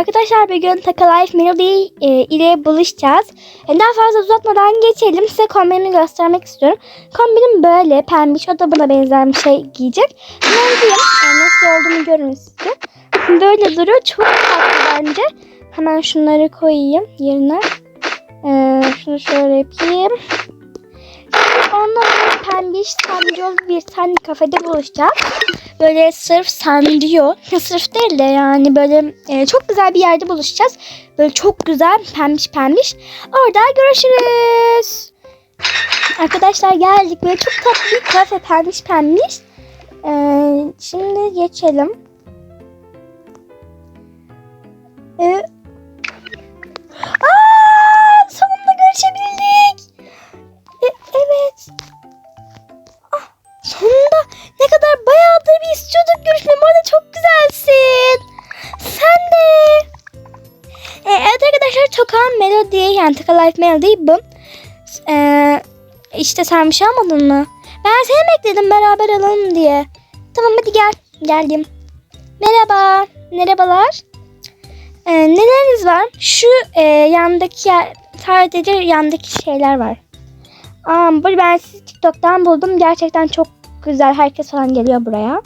Arkadaşlar bugün Taka Life Melody e, ile buluşacağız. E, daha fazla uzatmadan geçelim. Size kombinimi göstermek istiyorum. Kombinim böyle pembiş. O da buna benzer bir şey giyecek. Ben giyeyim. E, nasıl olduğunu görün size. Böyle duruyor. Çok tatlı bence. Hemen şunları koyayım yerine. E, şunu şöyle yapayım. Sonra pembiş sancılı bir tane kafede buluşacağız. Böyle sırf sancıyor. Sırf değil de yani böyle e, çok güzel bir yerde buluşacağız. Böyle çok güzel pembiş pembiş. Orada görüşürüz. Arkadaşlar geldik. Böyle çok tatlı bir kafe pembiş pembiş. Ee, şimdi geçelim. Aa, yani Toka Life Melody bu. E, işte sen bir şey almadın mı? Ben seni bekledim beraber alalım diye. Tamam hadi gel. Geldim. Merhaba. Merhabalar. E, neleriniz var? Şu e, yandaki yer, sadece yandaki şeyler var. Aa, bu ben sizi TikTok'tan buldum. Gerçekten çok güzel. Herkes falan geliyor buraya.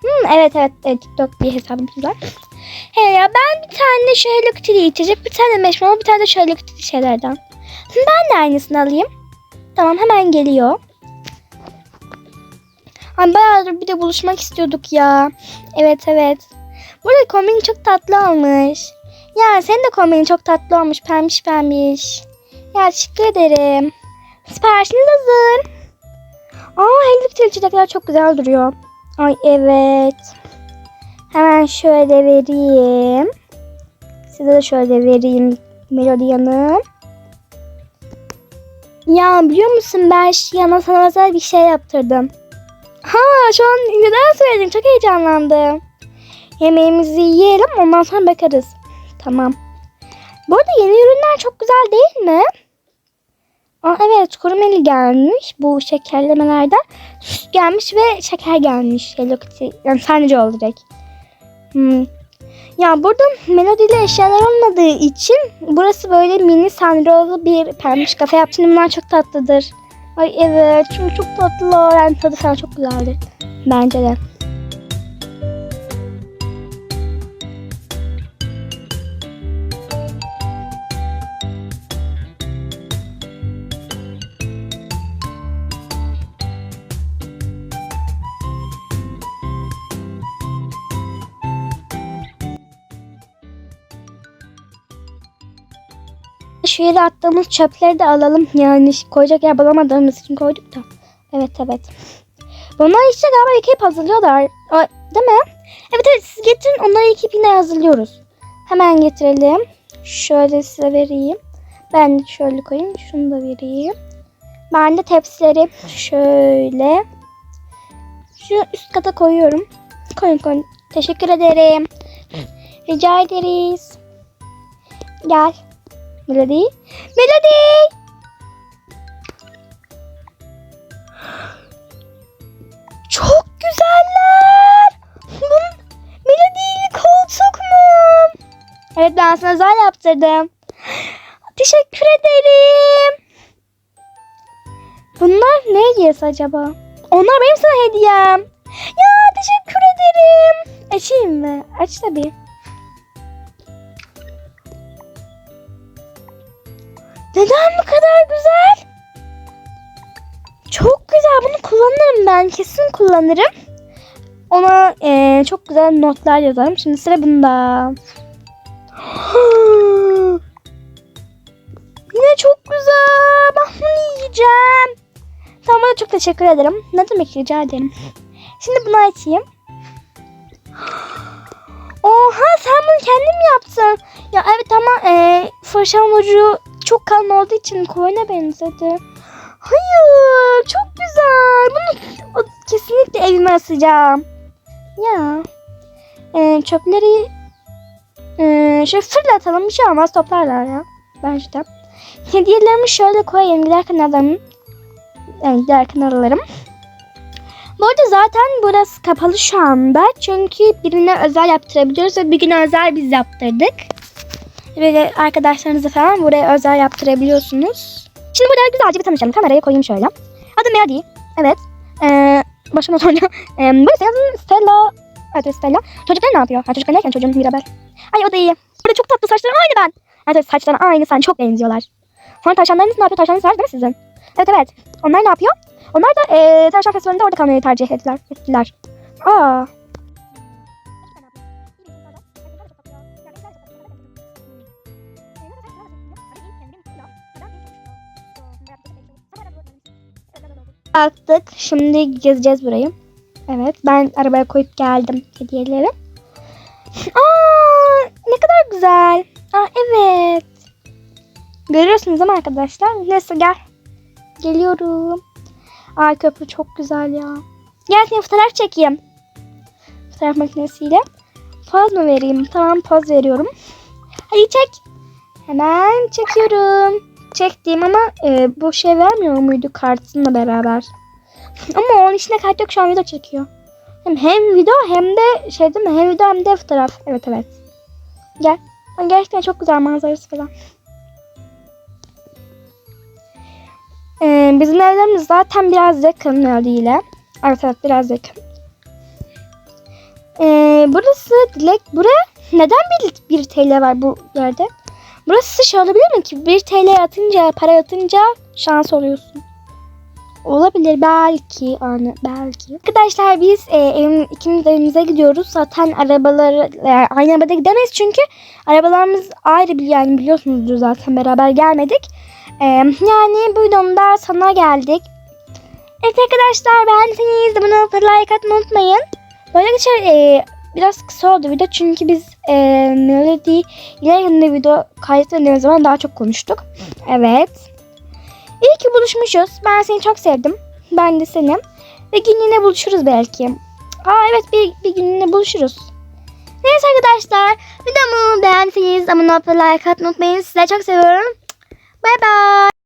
Hmm, evet evet evet, TikTok bir hesabımız var. He ya ben bir tane şu Hello içecek, bir tane marshmallow, bir tane de şu Hello şeylerden. Ben de aynısını alayım. Tamam hemen geliyor. Ay bayağıdır bir de buluşmak istiyorduk ya. Evet evet. Burada kombin çok tatlı olmuş. Ya senin de kombinin çok tatlı olmuş. Pembiş pembiş. Ya teşekkür ederim. Siparişiniz hazır. Aa Hello Kitty içecekler çok güzel duruyor. Ay evet. Hemen şöyle vereyim. Size de şöyle vereyim Melody Hanım. Ya biliyor musun ben yana sana özel bir şey yaptırdım. Ha şu an neden söyledim çok heyecanlandım. Yemeğimizi yiyelim ondan sonra bakarız. Tamam. Bu arada yeni ürünler çok güzel değil mi? Aa, evet kurumeli gelmiş bu şekerlemelerden. Süt gelmiş ve şeker gelmiş. Hello Kitty. Yani sadece olacak. Hmm. Ya burada melodili eşyalar olmadığı için burası böyle mini sanrolu bir pembiş kafe yaptım. Bunlar çok tatlıdır. Ay evet çünkü çok tatlılar. Yani tadı falan çok güzeldir. Bence de. Şu yere attığımız çöpleri de alalım. Yani koyacak yer bulamadığımız için koyduk da. Evet evet. Bunlar işte galiba yıkayıp hazırlıyorlar. Ay, değil mi? Evet evet siz getirin onları yıkayıp yine hazırlıyoruz. Hemen getirelim. Şöyle size vereyim. Ben de şöyle koyayım. Şunu da vereyim. Ben de tepsileri şöyle şu üst kata koyuyorum. Koyun koyun. Teşekkür ederim. Rica ederiz. Gel. Melody. Melody! Çok güzeller. Melody koltuk mu? Evet ben sana özel yaptırdım. Teşekkür ederim. Bunlar ne hediyesi acaba? Onlar benim sana hediyem. Ya teşekkür ederim. Açayım mı? Aç tabii. Neden bu kadar güzel? Çok güzel. Bunu kullanırım ben. Kesin kullanırım. Ona eee, çok güzel notlar yazarım. Şimdi sıra bunda. Yine çok güzel. Ben bunu yiyeceğim. Tamam bana çok teşekkür ederim. Ne demek rica ederim. Şimdi bunu açayım. Oha sen bunu kendin mi yaptın? Ya evet ama e, fırçanın ucu çok kalın olduğu için koyuna benzedi. Hayır çok güzel. Bunu kesinlikle evime asacağım. Ya e, çöpleri e, şöyle fırlatalım bir şey olmaz toplarlar ya. Bence de. Hediyelerimi şöyle koyayım giderken alırım. Yani giderken alırım. Bu arada zaten burası kapalı şu anda. Çünkü birine özel yaptırabiliyoruz ve bir gün özel biz yaptırdık. Böyle arkadaşlarınızı falan buraya özel yaptırabiliyorsunuz. Şimdi burada güzelce bir tanışalım. Kameraya koyayım şöyle. Adım Melody. Evet. Ee, başıma sonra. Ee, burası yazın Stella. Evet Stella. Çocuklar ne yapıyor? Ha, çocuklar derken çocuğum Mirabel. Ay o da iyi. Burada çok tatlı saçları aynı ben. Evet, evet saçları aynı sen çok benziyorlar. Sonra tavşanlarınız ne yapıyor? Tavşanlarınız var değil mi sizin? Evet evet. Onlar ne yapıyor? Onlar da eee tavşan festivalinde orada kalmayı tercih ettiler. ettiler. Aa. Kalktık. Şimdi gezeceğiz burayı. Evet. Ben arabaya koyup geldim hediyeleri. Aa, ne kadar güzel. Aa, evet. Görüyorsunuz mi arkadaşlar? Neyse gel. Geliyorum. Ay köprü çok güzel ya. Gel seni fotoğraf çekeyim. Fotoğraf makinesiyle. Poz mu vereyim? Tamam poz veriyorum. Hadi çek. Hemen çekiyorum. Çektiğim ama e, bu şey vermiyor muydu kartınla beraber? ama onun içinde kart yok şu an video çekiyor. Hem, hem video hem de şey değil mi? Hem video hem de fotoğraf. Evet evet. Gel. Gerçekten çok güzel manzarası falan. Ee, bizim evlerimiz zaten biraz yakın ile. Evet evet biraz yakın. Ee, burası Dilek. Buraya neden bir, bir TL var bu yerde? Burası şey olabilir mi ki? 1 TL atınca, para atınca şans oluyorsun. Olabilir belki anı belki. Arkadaşlar biz e, evim, ikimiz evimize gidiyoruz. Zaten arabaları e, aynı arabada gidemeyiz çünkü arabalarımız ayrı bir yani biliyorsunuzdur zaten beraber gelmedik. E, yani bu videomda sonuna geldik. Evet arkadaşlar beğendiyseniz abone olup like atmayı unutmayın. Böyle geçer e, biraz kısa oldu video çünkü biz e, Melody ile yanında video kaydetmediğimiz zaman daha çok konuştuk. Evet. İyi ki buluşmuşuz. Ben seni çok sevdim. Ben de seni. Ve gün yine buluşuruz belki. Aa evet bir, bir gün yine buluşuruz. Neyse arkadaşlar. Videomu beğendiyseniz abone olup like atmayı unutmayın. Sizleri çok seviyorum. Bay bay.